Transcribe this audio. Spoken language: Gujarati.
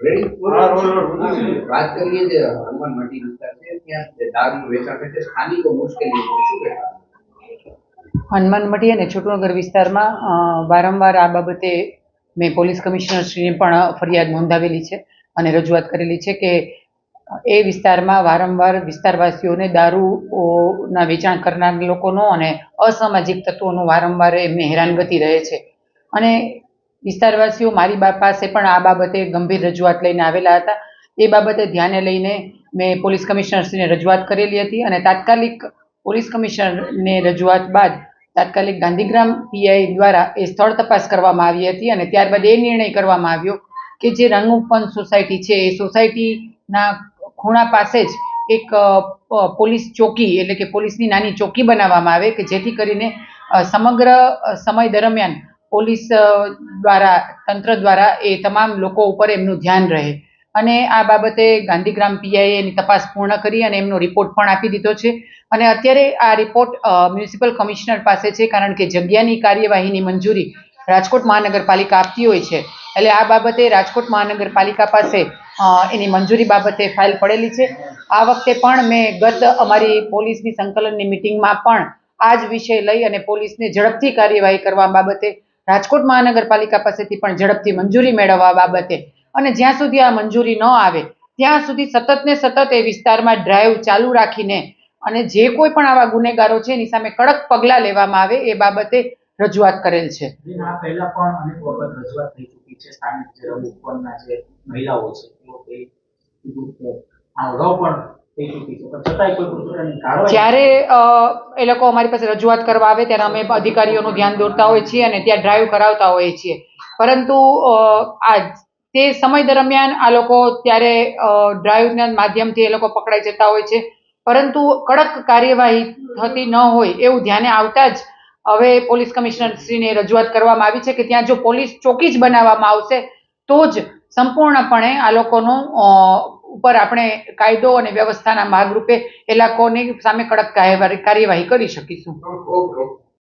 વાત કરીએ જે હનુમાન મંડી વિસ્તાર છે ત્યાં જે દારૂનું વેચાણ થાય છે સ્થાનિકો મુશ્કેલી શું હનુમાન મઢી અને છોટુનગર વિસ્તારમાં વારંવાર આ બાબતે મેં પોલીસ કમિશનરશ્રીને પણ ફરિયાદ નોંધાવેલી છે અને રજૂઆત કરેલી છે કે એ વિસ્તારમાં વારંવાર વિસ્તારવાસીઓને દારૂના વેચાણ કરનાર લોકોનો અને અસામાજિક તત્વોનો વારંવાર એમને હેરાનગતિ રહે છે. અને વિસ્તારવાસીઓ મારી પાસે પણ આ બાબતે ગંભીર રજૂઆત લઈને આવેલા હતા. એ બાબતે ધ્યાને લઈને મેં પોલીસ કમિશનરશ્રીને રજૂઆત કરેલી હતી અને તાત્કાલિક પોલીસ કમિશનરને રજૂઆત બાદ તાત્કાલિક ગાંધીગ્રામ પીઆઈ દ્વારા એ સ્થળ તપાસ કરવામાં આવી હતી અને ત્યારબાદ એ નિર્ણય કરવામાં આવ્યો કે જે રંગુપન સોસાયટી છે, એ સોસાયટીના ખૂણા પાસે જ એક પોલીસ ચોકી એટલે કે પોલીસની નાની ચોકી બનાવવામાં આવે કે જેથી કરીને સમગ્ર સમય દરમિયાન પોલીસ દ્વારા, તંત્ર દ્વારા એ તમામ લોકો ઉપર એમનું ધ્યાન રહે. અને આ બાબતે ગાંધીગ્રામ પીઆઈએ એની તપાસ પૂર્ણ કરી અને એમનો રિપોર્ટ પણ આપી દીધો છે. અને અત્યારે આ રિપોર્ટ મ્યુનિસિપલ કમિશનર પાસે છે, કારણ કે જગ્યાની કાર્યવાહીની મંજૂરી રાજકોટ મહાનગરપાલિકા આપતી હોય છે. એટલે આ બાબતે રાજકોટ મહાનગરપાલિકા પાસે એની મંજૂરી બાબતે ફાઇલ પડેલી છે. આ વખતે પણ મેં ગત અમારી પોલીસની સંકલનની મિટિંગમાં પણ આ જ વિષય લઈ અને પોલીસને ઝડપથી કાર્યવાહી કરવા બાબતે રાજકોટ મહાનગરપાલિકા પાસેથી પણ ઝડપથી મંજૂરી મેળવવા બાબતે અને જ્યાં સુધી આ મંજૂરી ન આવે, ત્યાં સુધી સતત ને સતત એ વિસ્તારમાં ડ્રાઈવ ચાલુ રાખીને અને જે કોઈ પણ આવા ગુનેગારો છે, એની સામે કડક પગલાં લેવામાં આવે એ બાબતે રજૂઆત કરેલ છે. મહિલાઓ પણ જ્યારે એ લોકો અમારી પાસે રજૂઆત કરવા આવે ત્યારે અમે અધિકારીઓનું ધ્યાન દોરતા હોઈએ છીએ અને ત્યાં ડ્રાઈવ કરાવતા હોઈએ છીએ. પરંતુ આ તે સમય દરમિયાન આ લોકો ત્યારે ડ્રાઈવના માધ્યમથી એ લોકો પકડાઈ જતા હોય છે. પરંતુ કડક કાર્યવાહી થતી ન હોય એવું ધ્યાને આવતા જ હવે પોલીસ કમિશનરશ્રીને રજૂઆત કરવામાં આવી છે કે ત્યાં જો પોલીસ ચોકી જ બનાવવામાં આવશે, તો જ સંપૂર્ણપણે આ લોકોનું ઉપર આપણે કાયદો અને વ્યવસ્થાના ભાગરૂપે એ લોકોની સામે કડક કાર્યવાહી કરી શકીશું.